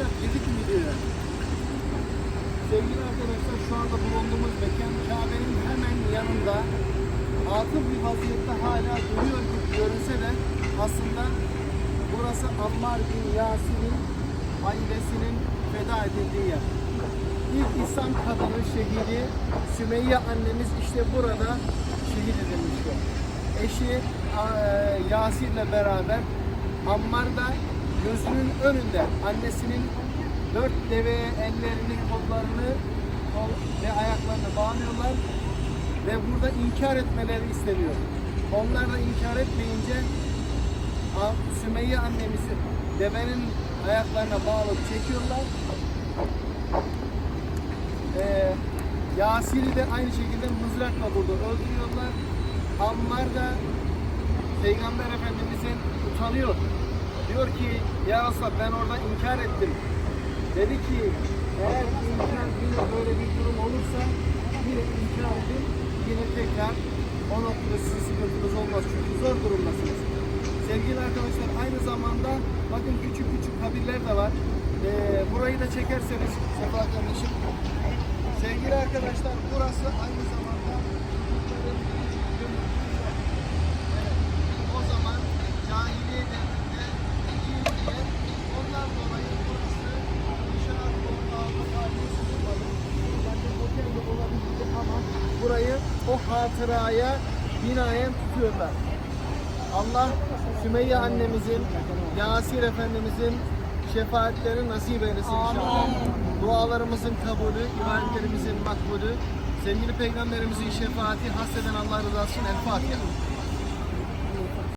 arkadaşlar mi diyor. Sevgili arkadaşlar şu anda bulunduğumuz mekan Kabe'nin hemen yanında atıl bir vaziyette hala duruyor gibi görünse de aslında burası Ammar bin Yasir'in ailesinin feda edildiği yer. İlk İslam kadını şehidi Sümeyye annemiz işte burada şehit edilmişti. Eşi eee, Yasir'le beraber Ammar'da gözünün önünde annesinin dört deveye ellerini, kollarını kol ve ayaklarını bağlıyorlar ve burada inkar etmeleri isteniyor. Onlar da inkar etmeyince Sümeyye annemizi devenin ayaklarına bağlayıp çekiyorlar. Ee, Yasir'i de aynı şekilde mızrakla burada öldürüyorlar. Ammar da Peygamber Efendimiz'in utanıyor. Diyor ki ya Resulallah ben orada inkar ettim. Dedi ki eğer inkar yine böyle bir durum olursa yine inkar edin. Yine tekrar o noktada sizin sıkıntınız olmaz. Çünkü zor durumdasınız. Sevgili arkadaşlar aynı zamanda bakın küçük küçük kabirler de var. Ee, burayı da çekerseniz Sefa kardeşim. Sevgili arkadaşlar burası aynı zamanda burayı o hatıraya binaen tutuyorlar. Allah Sümeyye annemizin, Yasir Efendimizin şefaatleri nasip eylesin inşallah. Dualarımızın kabulü, ibadetlerimizin makbulü, sevgili peygamberimizin şefaati, hasreden Allah rızası için El Fatiha.